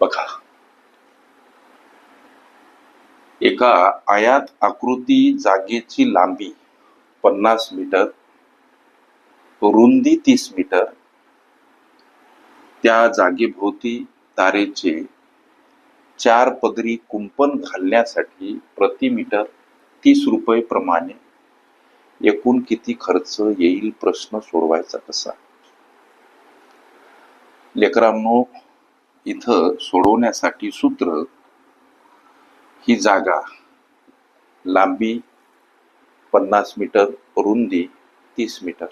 बघा. एका आयात आकृती जागेची लांबी पन्नास मीटर रुंदी तीस मीटर. त्या जागेभोवती तारेचे चार पदरी कुंपण घालण्यासाठी प्रति मीटर तीस रुपये प्रमाणे एकूण किती खर्च येईल प्रश्न सोडवायचा कसा? लेकरांनो इथं सोडवण्यासाठी सूत्र ही जागा लांबी पन्नास मीटर रुंदी तीस मीटर.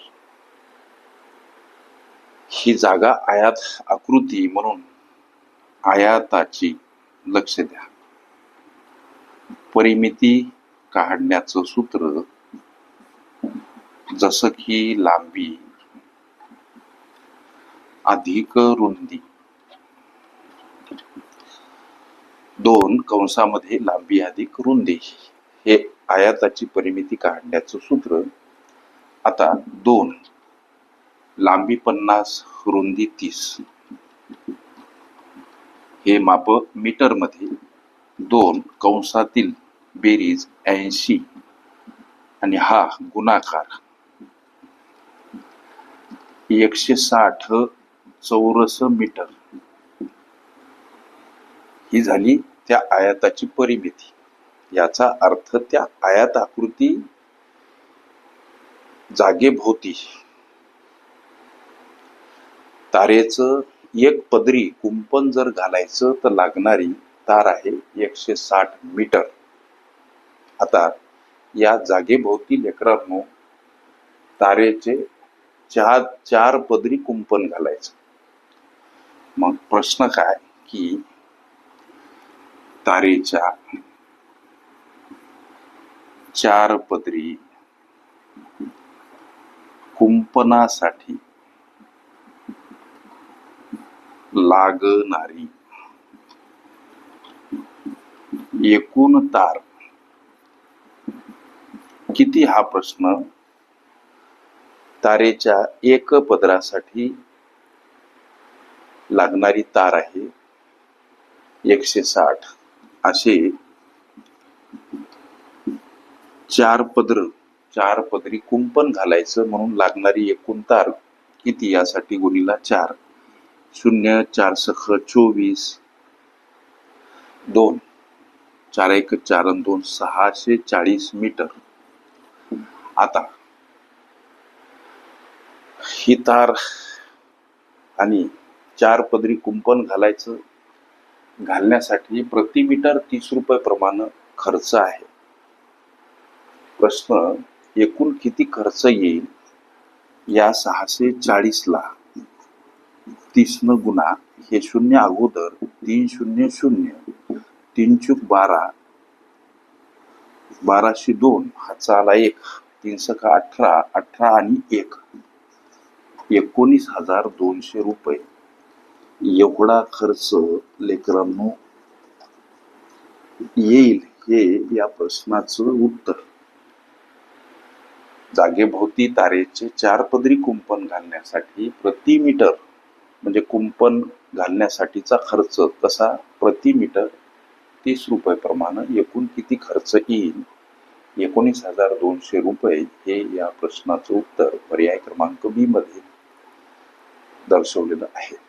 ही जागा आयात आकृती म्हणून आयाताची लक्ष द्या. परिमिती काढण्याचं सूत्र जसं की लांबी अधिक रुंदी. दोन कंसामध्ये लांबी अधिक रुंदी. हे आयाताची परिमिती काढण्याचं सूत्र. आता दोन. लांबी पन्नास रुंदी तीस. हे माप मीटरमध्ये. दोन. कंसातील बेरीज ऐंशी. आणि हा गुणाकार. एकशे साठ चौरस मीटर. ही झाली त्या आयाताची परिमिती. याचा अर्थ त्या आयात आकृती जागेभोवती. तारेच एक पदरी कुंपण जर घालायचं तर लागणारी तार आहे एकशे साठ मीटर. आता या जागेभोवती लेकरांनो तारेचे चार चार पदरी कुंपण घालायचं. मग प्रश्न काय की तारेच्या चार पदरी कुंपणासाठी लागणारी एकूण तार. किती हा प्रश्न? तारेच्या एक पदरासाठी लागणारी तार आहे एकशे साठ. असे चार पदर चार पदरी कुंपण घालायचं म्हणून लागणारी एकूण तार किती? यासाठी गुणीला चार. शून्य चार सख चोवीस. दोन. चार एक चार दोन सहाशे चाळीस मीटर. आता ही तार आणि चार पदरी कुंपण घालायचं घालण्यासाठी प्रति मीटर तीस रुपये प्रमाण खर्च आहे. प्रश्न एकूण किती खर्च येईल? या सहाशे चाळीसला तीसनं गुणा हे शून्य अगोदर तीन शून्य शून्य तीन चूक बारा बाराशे दोन हा चाला एक तीन सका अठरा अठरा आणि एक. एकोणीस हजार दोनशे रुपये. एवढा खर्च लेकरांनो येईल हे या प्रश्नाचं उत्तर. जागेभोवती तारेचे चार पदरी कुंपण घालण्यासाठी प्रति मीटर म्हणजे कुंपण घालण्यासाठीचा खर्च कसा प्रति मीटर? तीस रुपये प्रमाणे एकूण किती खर्च येईल? एकोणीस हजार दोनशे रुपये हे या प्रश्नाचं उत्तर पर्याय क्रमांक बी मध्ये दर्शवलेलं आहे.